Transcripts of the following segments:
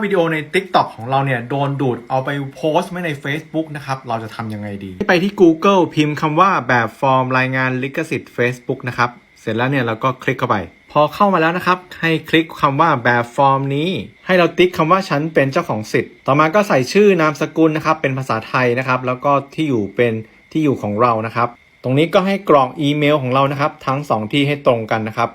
วิดีโอใน TikTok ของเราเนี่ยโดนดูดเอาไปโพสต์ไว้ใน Facebook นะครับ เราจะทำยังไงดี ไปที่ Google พิมพ์คำว่าแบบฟอร์มรายงานลิขสิทธิ์ Facebook นะครับ เสร็จแล้วเนี่ยเราก็คลิกเข้าไป พอเข้ามาแล้วนะครับ ให้คลิกคำว่าแบบฟอร์มนี้ ให้เราติ๊กคำว่าฉันเป็นเจ้าของสิทธิ์ ต่อมาก็ใส่ชื่อนามสกุลนะครับ เป็นภาษาไทยนะครับ แล้วก็ที่อยู่เป็นที่อยู่ของเรานะครับ ตรงนี้ก็ให้กรอกอีเมลของเรานะครับ ทั้งสองที่ให้ตรงกันนะครับ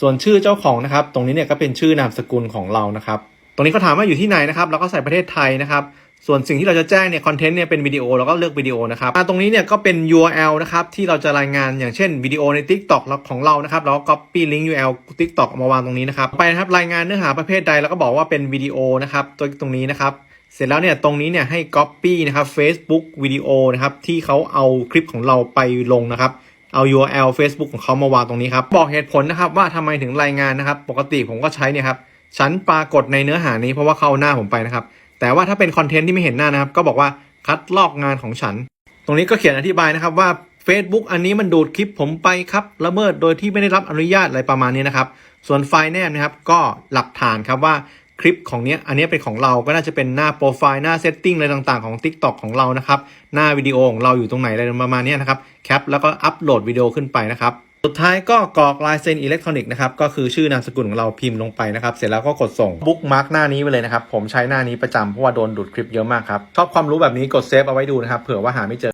ส่วนชื่อเจ้าของนะครับ ตรงนี้เนี่ยก็เป็นชื่อนามสกุลของเรานะครับ ตรงนี้เขาถามว่าอยู่ที่ไหนนะครับเราก็ใส่ประเทศไทยนะครับ ส่วนสิ่งที่เราจะแจ้งเนี่ยคอนเทนต์เนี่ยเป็นวิดีโอเราก็เลือกวิดีโอนะครับตรงนี้เนี่ยก็เป็น URL นะครับที่เราจะรายงานอย่างเช่นวิดีโอใน TikTok ของเรานะครับเราก็ copy link URL TikTok เอามาวางตรงนี้นะครับไปนะครับรายงานเนื้อหาประเภทใดแล้วก็บอกว่าเป็นวิดีโอนะครับตัวตรงนี้นะครับเสร็จแล้วเนี่ยตรงนี้เนี่ยให้ copy นะครับ Facebook วิดีโอนะครับที่เขาเอาคลิปของเราไปลงนะครับเอา URL Facebook ของเขามาวางตรงนี้ครับบอกเหตุผลนะครับว่าทำไมถึงรายงานนะครับ ปกติผมก็ใช้เนี่ยครับ ฉันปรากฏในเนื้อหานี้เพราะว่าเข้าหน้าผมไปนะครับ แต่ว่าถ้าเป็นคอนเทนต์ที่ไม่เห็นหน้านะครับ ก็บอกว่าคัดลอกงานของฉัน ตรงนี้ก็เขียนอธิบายนะครับว่า Facebook อันนี้มันดูดคลิปผมไปครับละเมิดโดยที่ไม่ได้รับอนุญาตอะไรประมาณนี้นะครับ ส่วนไฟล์แนบนะครับก็หลักฐานครับว่าคลิปของเนี้ยอันนี้เป็นของเราก็น่าจะเป็นหน้าโปรไฟล์หน้าเซตติ้งอะไรต่างๆของ TikTok ของเรานะครับ หน้าวิดีโอของเราอยู่ตรงไหนอะไรประมาณนี้นะครับแคปแล้วก็อัปโหลดวิดีโอขึ้นไปนะครับ สุดท้ายก็กรอกลายเซ็นอิเล็กทรอนิกส์นะครับก็คือชื่อนามสกุลของเราพิมพ์ลงไปนะครับเสร็จแล้วก็กดส่งบุ๊กมาร์กหน้านี้ไปเลยนะครับผมใช้หน้านี้ประจำเพราะว่าโดนดูดคลิปเยอะมากครับชอบความรู้แบบนี้กดเซฟเอาไว้ดูนะครับเผื่อว่าหาไม่เจอ